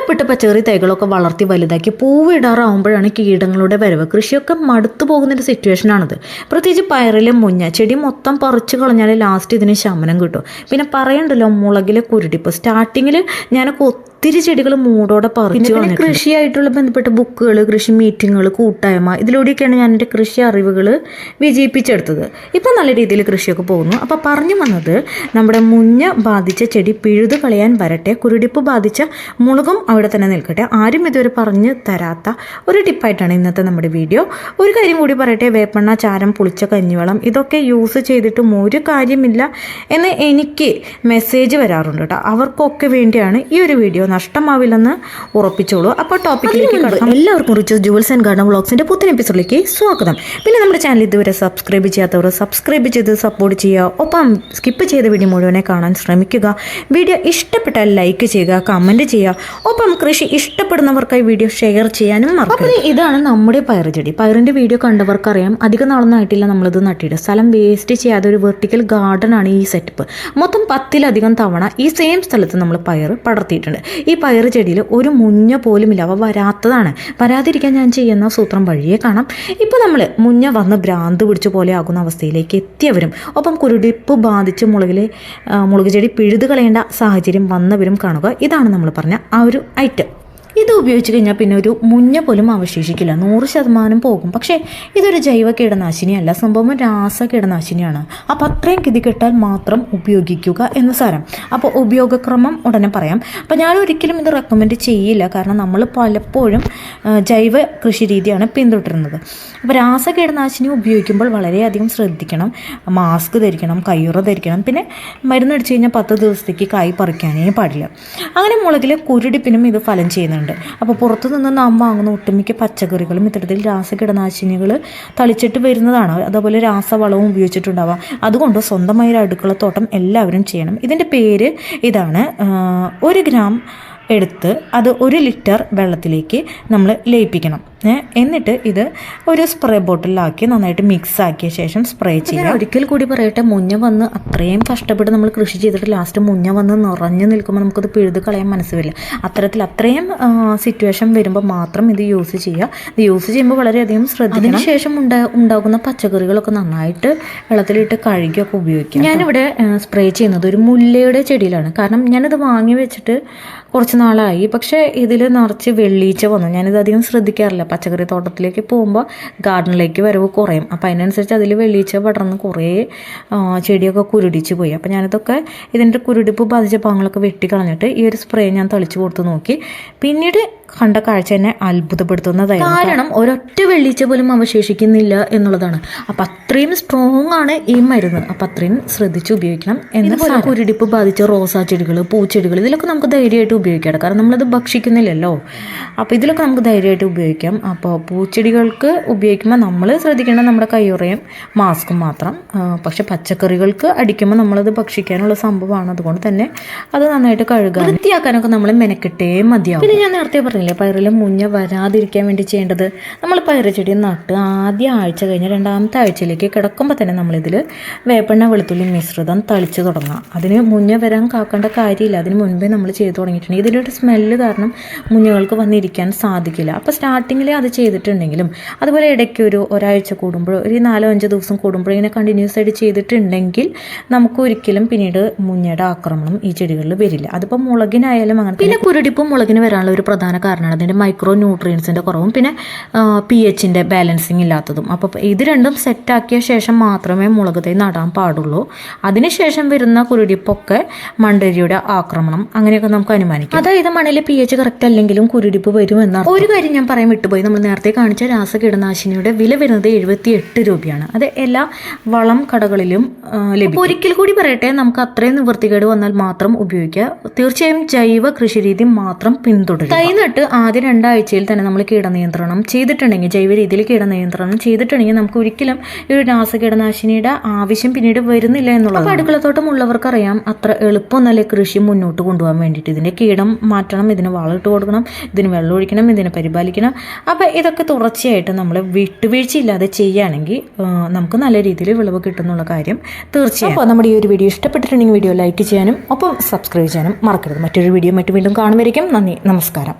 ഇഷ്ടപ്പെട്ട പച്ചക്കറി തൈകളൊക്കെ വളർത്തി വലുതാക്കി പൂവിടാറാവുമ്പോഴാണ് കീടങ്ങളുടെ വരവ്. കൃഷിയൊക്കെ മടുത്തു പോകുന്നൊരു സിറ്റുവേഷനാണിത് പ്രത്യേകിച്ച് പയറിലെ മുഞ്ഞ ചെടി മൊത്തം പറിച്ചു കളഞ്ഞാൽ ലാസ്റ്റ് ഇതിന് ശമനം കിട്ടും. പിന്നെ പറയണ്ടല്ലോ മുളകിലെ കുരുടിപ്പ്. സ്റ്റാർട്ടിങ്ങിൽ ഞാനൊക്കെ ഒത്തിരി ചെടികൾ മൂടോടെ പറിച്ചു പിന്നെ കൃഷിയായിട്ടുള്ള ബന്ധപ്പെട്ട ബുക്കുകൾ കൃഷി മീറ്റിങ്ങുകൾ കൂട്ടായ്മ ഇതിലൂടെയൊക്കെയാണ് ഞാൻ എന്റെ കൃഷി അറിവുകൾ വിജയിപ്പിച്ചെടുത്തത്. ഇപ്പം നല്ല രീതിയിൽ കൃഷിയൊക്കെ പോകുന്നു. അപ്പോൾ പറഞ്ഞു വന്നത് നമ്മുടെ മുഞ്ഞ ബാധിച്ച ചെടി പിഴുതു കളയാൻ വരട്ടെ കുരുടിപ്പ് ബാധിച്ച മുളകും അവിടെ തന്നെ നിൽക്കട്ടെ. ആരും ഇതുവരെ പറഞ്ഞ് തരാത്ത ഒരു ടിപ്പായിട്ടാണ് ഇന്നത്തെ നമ്മുടെ വീഡിയോ. ഒരു കാര്യം കൂടി പറയട്ടെ വേപ്പെണ്ണ ചാരം പുളിച്ച കഞ്ഞിവെള്ളം ഇതൊക്കെ യൂസ് ചെയ്തിട്ടും ഒരു കാര്യമില്ല എന്ന് എനിക്ക് മെസ്സേജ് വരാറുണ്ട് കേട്ടോ. അവർക്കൊക്കെ വേണ്ടിയാണ് ഈ ഒരു വീഡിയോ നഷ്ടമാവില്ലെന്ന് ഉറപ്പിച്ചോളൂ. അപ്പോൾ ടോപ്പിക്കിലേക്ക് കടക്കാം. എല്ലാവർക്കും റിച്ച് ജുവൽസ് ആൻഡ് ഗാർഡൻ വ്ളോഗ്സിന്റെ പുത്തൻ എപ്പിസോഡിലേക്ക് സ്വാഗതം. പിന്നെ നമ്മുടെ ചാനൽ ഇതുവരെ സബ്സ്ക്രൈബ് ചെയ്യാത്തവർ സബ്സ്ക്രൈബ് ചെയ്ത് സപ്പോർട്ട് ചെയ്യുക. ഒപ്പം സ്കിപ്പ് ചെയ്ത വീഡിയോ മുഴുവനെ കാണാൻ ശ്രമിക്കുക. വീഡിയോ ഇഷ്ടപ്പെട്ടാൽ ലൈക്ക് ചെയ്യുക കമന്റ് ചെയ്യുക. ഒപ്പം കൃഷി ഇഷ്ടപ്പെടുന്നവർക്കായി വീഡിയോ ഷെയർ ചെയ്യാനും മറക്കരുത്. ഇതാണ് നമ്മുടെ പയർ ചെടി പയറിന്റെ വീഡിയോ കണ്ടവർക്കറിയാം. അധികം നാളൊന്നും ആയിട്ടില്ല നമ്മളിത് നട്ടിട്ട്. സ്ഥലം വേസ്റ്റ് ചെയ്യാതെ ഒരു വെർട്ടിക്കൽ ഗാർഡൻ ആണ് ഈ സെറ്റപ്പ് മൊത്തം പത്തിലധികം തവണ ഈ സെയിം സ്ഥലത്ത് നമ്മൾ പയർ പടർത്തിയിട്ടുണ്ട്. ഈ പയർ ചെടിയിൽ ഒരു മുഞ്ഞ പോലുമില്ല അവ വരാത്തതാണ്. വരാതിരിക്കാൻ ഞാൻ ചെയ്യുന്ന സൂത്രം വഴിയെ കാണാം. ഇപ്പോൾ നമ്മൾ മുഞ്ഞ വന്ന് ഭ്രാന്ത് പിടിച്ച പോലെ ആകുന്ന അവസ്ഥയിലേക്ക് എത്തിയവരും ഒപ്പം കുരുടിപ്പ് ബാധിച്ച് മുളകിലെ മുളക് ചെടി പിഴുതു കളയേണ്ട സാഹചര്യം വന്നവരും കാണുക. ഇതാണ് നമ്മൾ പറഞ്ഞ ആ ഒരു ഐറ്റം. ഇത് ഉപയോഗിച്ച് കഴിഞ്ഞാൽ പിന്നെ ഒരു മുഞ്ഞ പോലും അവശേഷിക്കില്ല. നൂറ് ശതമാനം പോകും. പക്ഷേ ഇതൊരു ജൈവ കീടനാശിനിയല്ല. സംഭവം രാസ കീടനാശിനിയാണ് അപ്പോൾ അത്രയും കിതി കിട്ടാൽ മാത്രം ഉപയോഗിക്കുക എന്ന് സാരം. അപ്പോൾ ഉപയോഗക്രമം ഉടനെ പറയാം. അപ്പോൾ ഞാൻ ഒരിക്കലും ഇത് റെക്കമെൻഡ് ചെയ്യില്ല. കാരണം നമ്മൾ പലപ്പോഴും ജൈവ കൃഷി രീതിയാണ് പിന്തുടരുന്നത്. അപ്പോൾ രാസ കീടനാശിനി ഉപയോഗിക്കുമ്പോൾ വളരെയധികം ശ്രദ്ധിക്കണം. മാസ്ക് ധരിക്കണം കയ്യുറ ധരിക്കണം. പിന്നെ മരുന്നടിച്ച് കഴിഞ്ഞാൽ പത്ത് ദിവസത്തേക്ക് കായ് പറിക്കാനേ പാടില്ല. അങ്ങനെ മുളകിലെ കുരുടിപ്പിനും ഇത് ഫലം ചെയ്യുന്നുണ്ട്. അപ്പോൾ പുറത്തു നിന്ന് നാം വാങ്ങുന്ന ഒട്ടുമിക്ക പച്ചക്കറികളും ഇത്തരത്തിൽ രാസകീടനാശിനികൾ തളിച്ചിട്ട് വരുന്നതാണ്. അതുപോലെ രാസവളവും ഉപയോഗിച്ചിട്ടുണ്ടാവാം. അതുകൊണ്ട് സ്വന്തമായി ഒരു അടുക്കളത്തോട്ടം എല്ലാവരും ചെയ്യണം. ഇതിന്റെ പേര് ഇതാണ് ഒരു ഗ്രാം എടുത്ത് അത് ഒരു ലിറ്റർ വെള്ളത്തിലേക്ക് നമ്മൾ ലയിപ്പിക്കണം. എന്നിട്ട് ഇത് ഒരു സ്പ്രേ ബോട്ടിലാക്കി നന്നായിട്ട് മിക്സ് ആക്കിയ ശേഷം സ്പ്രേ ചെയ്യുക. ഒരിക്കൽ കൂടി പറയട്ടെ മുഞ്ഞ വന്ന് അത്രയും കഷ്ടപ്പെട്ട് നമ്മൾ കൃഷി ചെയ്തിട്ട് ലാസ്റ്റ് മുഞ്ഞ വന്ന് നിറഞ്ഞു നിൽക്കുമ്പോൾ നമുക്കത് പിഴുത് കളയാൻ മനസ്സ് വരില്ല. അത്തരത്തിൽ അത്രയും സിറ്റുവേഷൻ വരുമ്പോൾ മാത്രം ഇത് യൂസ് ചെയ്യുക. ഇത് യൂസ് ചെയ്യുമ്പോൾ വളരെയധികം ശ്രദ്ധിക്കണം. ഉണ്ടാ ഉണ്ടാകുന്ന പച്ചക്കറികളൊക്കെ നന്നായിട്ട് വെള്ളത്തിലിട്ട് കഴുകിയൊക്കെ ഉപയോഗിക്കാം ഞാനിവിടെ സ്പ്രേ ചെയ്യുന്നത് ഒരു മുല്ലയുടെ ചെടിയിലാണ്. കാരണം ഞാനിത് വാങ്ങി വെച്ചിട്ട് കുറച്ച് നാളായി. പക്ഷേ ഇതിൽ നിറച്ച് വെള്ളീച്ച വന്നു. ഞാനിത് അധികം ശ്രദ്ധിക്കാറില്ല. പച്ചക്കറി തോട്ടത്തിലേക്ക് പോകുമ്പോൾ ഗാർഡനിലേക്ക് വരവ് കുറയും. അപ്പോൾ അതിനനുസരിച്ച് അതിൽ വെള്ളീച്ച പടർന്ന് കുറേ ചെടിയൊക്കെ കുരുടിച്ച് പോയി. അപ്പോൾ ഞാനിതൊക്കെ ഇതിന്റെ കുരുടിപ്പ് ബാധിച്ച ഭാഗങ്ങളൊക്കെ വെട്ടിക്കളഞ്ഞിട്ട് ഈ ഒരു സ്പ്രേ ഞാൻ തളിച്ചു കൊടുത്ത് നോക്കി. പിന്നീട് കണ്ട കാഴ്ച എന്നെ അത്ഭുതപ്പെടുത്തുന്നതായിരുന്നു കാരണം ഒരൊറ്റ വെള്ളീച്ച പോലും അവശേഷിക്കുന്നില്ല എന്നുള്ളതാണ്. അപ്പം അത്രയും സ്ട്രോങ് ആണ് ഈ മരുന്ന്. അപ്പം അത്രയും ശ്രദ്ധിച്ച് ഉപയോഗിക്കണം എന്ന് കുരുടിപ്പ് ബാധിച്ച റോസാ ചെടികൾ പൂച്ചെടികൾ ഇതിലൊക്കെ നമുക്ക് ധൈര്യമായിട്ട് ഉപയോഗിക്കാം കാരണം നമ്മളത് ഭക്ഷിക്കുന്നില്ലല്ലോ. അപ്പോൾ ഇതിലൊക്കെ നമുക്ക് ധൈര്യമായിട്ട് ഉപയോഗിക്കാം. അപ്പോൾ പൂച്ചെടികൾക്ക് ഉപയോഗിക്കുമ്പോൾ നമ്മൾ ശ്രദ്ധിക്കേണ്ടത് നമ്മുടെ കയ്യുറയും മാസ്കും മാത്രം. പക്ഷേ പച്ചക്കറികൾക്ക് അടിക്കുമ്പോൾ നമ്മളത് ഭക്ഷിക്കാനുള്ള സംഭവമാണ്. അതുകൊണ്ട് തന്നെ അത് നന്നായിട്ട് കഴുകാൻ വൃത്തിയാക്കാനൊക്കെ നമ്മൾ മെനക്കെട്ടേ മതിയാവും. പിന്നെ ഞാൻ നേരത്തെ പറഞ്ഞില്ലേ പയറിൽ മുഞ്ഞ വരാതിരിക്കാൻ വേണ്ടി ചെയ്യേണ്ടത് നമ്മൾ പയറ് ചെടി നട്ട് ആദ്യ ആഴ്ച കഴിഞ്ഞ് രണ്ടാമത്തെ ആഴ്ചയിലേക്ക് കിടക്കുമ്പോൾ തന്നെ നമ്മളിതിൽ വേപ്പെണ്ണ വെളുത്തുള്ളി മിശ്രിതം തളിച്ച് തുടങ്ങാം. അതിന് മുഞ്ഞ വരാൻ കാക്കേണ്ട കാര്യമില്ല. അതിന് മുൻപേ നമ്മൾ ചെയ്ത് തുടങ്ങിയിട്ടുണ്ടെങ്കിൽ ഇതിന്റെ ഒരു സ്മെല്ല് കാരണം മുഞ്ഞകൾക്ക് വന്നിരിക്കാൻ സാധിക്കില്ല. അപ്പോൾ സ്റ്റാർട്ടിങ്ങിൽ അത് ചെയ്തിട്ടുണ്ടെങ്കിലും അതുപോലെ ഇടയ്ക്ക് ഒരു ഒരാഴ്ച കൂടുമ്പോഴോ ഒരു നാലോ അഞ്ചോ ദിവസം കൂടുമ്പോഴോ ഇങ്ങനെ കണ്ടിന്യൂസ് ആയിട്ട് ചെയ്തിട്ടുണ്ടെങ്കിൽ നമുക്ക് ഒരിക്കലും പിന്നീട് മുഞ്ഞയുടെ ആക്രമണം ഈ ചെടികളിൽ വരില്ല. അതിപ്പോൾ മുളകിനായാലും അങ്ങനെ പിന്നെ കുരുടിപ്പും മുളകിന് വരാനുള്ള ഒരു പ്രധാന കാരണമാണ്. അതിന്റെ മൈക്രോ ന്യൂട്രിയൻസിന്റെ കുറവും പിന്നെ പി എച്ചിന്റെ ബാലൻസിങ് ഇല്ലാത്തതും. അപ്പോൾ ഇത് രണ്ടും സെറ്റാക്കിയ ശേഷം മാത്രമേ മുളക് തൈ നടാൻ പാടുള്ളൂ. അതിനുശേഷം വരുന്ന കുരുടിപ്പൊക്കെ മണ്ടരിയുടെ ആക്രമണം. അങ്ങനെയൊക്കെ നമുക്ക് അനുമാനിക്കാം. അതായത് മണ്ണിലെ പി എച്ച് കറക്റ്റ് അല്ലെങ്കിലും കുരുടിപ്പ് വരുമെന്നാണ് ഒരു കാര്യം ഞാൻ പറയാൻ വിട്ടുപോയി. നമ്മൾ നേരത്തെ കാണിച്ച രാസകീടനാശിനിയുടെ വില വരുന്നത് എഴുപത്തി എട്ട് രൂപയാണ്. അത് എല്ലാ വളം കടകളിലും ലഭിക്കും. ഒരിക്കൽ കൂടി പറയട്ടെ നമുക്ക് അത്രയും നിവൃത്തികേട് വന്നാൽ മാത്രം ഉപയോഗിക്കുക. തീർച്ചയായും ജൈവ കൃഷിരീതി മാത്രം പിന്തുടരും തൈ നട്ട് നട്ട് ആദ്യ രണ്ടാഴ്ചയിൽ തന്നെ നമ്മൾ കീടനിയന്ത്രണം ചെയ്തിട്ടുണ്ടെങ്കിൽ ജൈവ രീതിയിൽ കീടനിയന്ത്രണം ചെയ്തിട്ടുണ്ടെങ്കിൽ നമുക്ക് ഒരിക്കലും ഈ ഒരു രാസകീടനാശിനിയുടെ ആവശ്യം പിന്നീട് വരുന്നില്ല എന്നുള്ളത് അപ്പോൾ അടുക്കളത്തോട്ടം ഉള്ളവർക്കറിയാം അത്ര എളുപ്പമൊന്നല്ലേ കൃഷി മുന്നോട്ട് കൊണ്ടുപോകാൻ വേണ്ടിയിട്ട്. ഇതിന്റെ കീടം മാറ്റണം ഇതിന് വളമിട്ട് കൊടുക്കണം ഇതിന് വെള്ളം ഒഴിക്കണം ഇതിനെ പരിപാലിക്കണം. അപ്പോൾ ഇതൊക്കെ തുടർച്ചയായിട്ട് നമ്മൾ വിട്ടുവീഴ്ചയില്ലാതെ ചെയ്യുകയാണെങ്കിൽ നമുക്ക് നല്ല രീതിയിൽ വിളവ് കിട്ടുന്നുള്ള കാര്യം തീർച്ചയായും. അപ്പോൾ നമ്മുടെ ഈ ഒരു വീഡിയോ ഇഷ്ടപ്പെട്ടിട്ടുണ്ടെങ്കിൽ വീഡിയോ ലൈക്ക് ചെയ്യാനും ഒപ്പം സബ്സ്ക്രൈബ് ചെയ്യാനും മറക്കരുത്. മറ്റൊരു വീഡിയോ മറ്റു വീണ്ടും കാണുമായിരിക്കും. നന്ദി നമസ്കാരം.